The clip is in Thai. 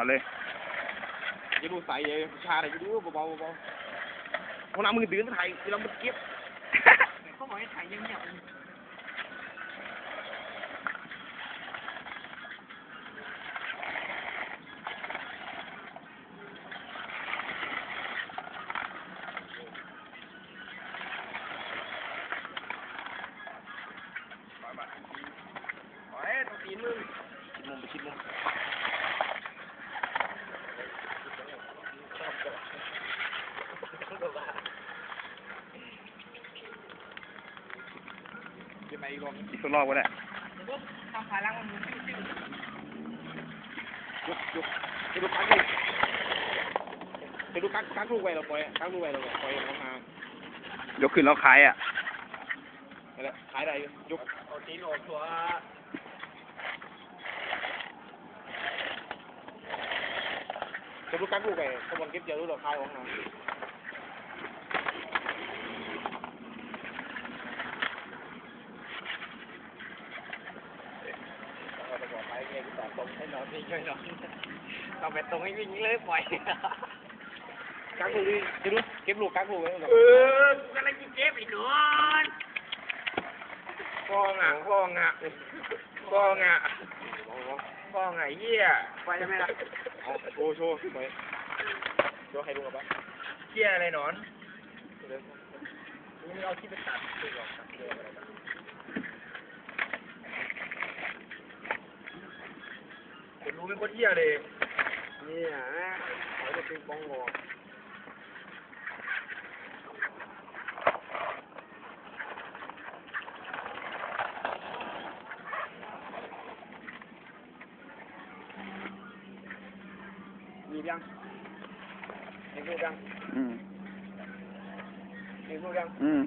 เอาเลยอย่าดูใส่อย่าชาอะไรอย่าดูเบาๆเบาๆเอาหน้ามือตื่นถ่ายเรามันเก็บเขาบอกให้ถ่ายเงียบเฮ้ยต้องตีนมึงชิดมุมไปชิดมุม จะไปอีกรอบอีกสักรอบก็ได้ๆปุ๊บทำขาล้างมันมือซิ่วยกยกจะดูกักเลยจะดูกักกักลูกไว้เราปล่อยกักลูกไว้เราปล่อยเขามายกขึ้นแล้วคล้ายอะนั่นแหละขายได้ยกเอาตีนออกตัวจะดูกักลูกไว้ขบวนเก็บเกี่ยวรู้เราขายออกมาเรา จะบอกไปเงี้ยต่อตรงให้นอนนี่ช่วยนอนเอาไปตรงให้วิ่งเลยปล่อยกักลูกดิจะดูเก็บลูกกักลูกไว้เราเออกูกำลังจะเจ็บอีกนอนฟองอะฟองอะฟองอะฟองอะเหี้ยปล่ยได้ไหมล่ะเอาโชว์โชว์ไปโชว์ให้ดูกับบ้าเหี้ยอะไรหนอนมึงเอาที่ไปตัดไปก่อนตัดเรื่องอะไรกัน คนรู้เป็นคนเหี้ยเลยเนี่ยนะเขาจะเป็นปองหัวมียังเห็นรูปยังอืมเห็นรูปยังอืม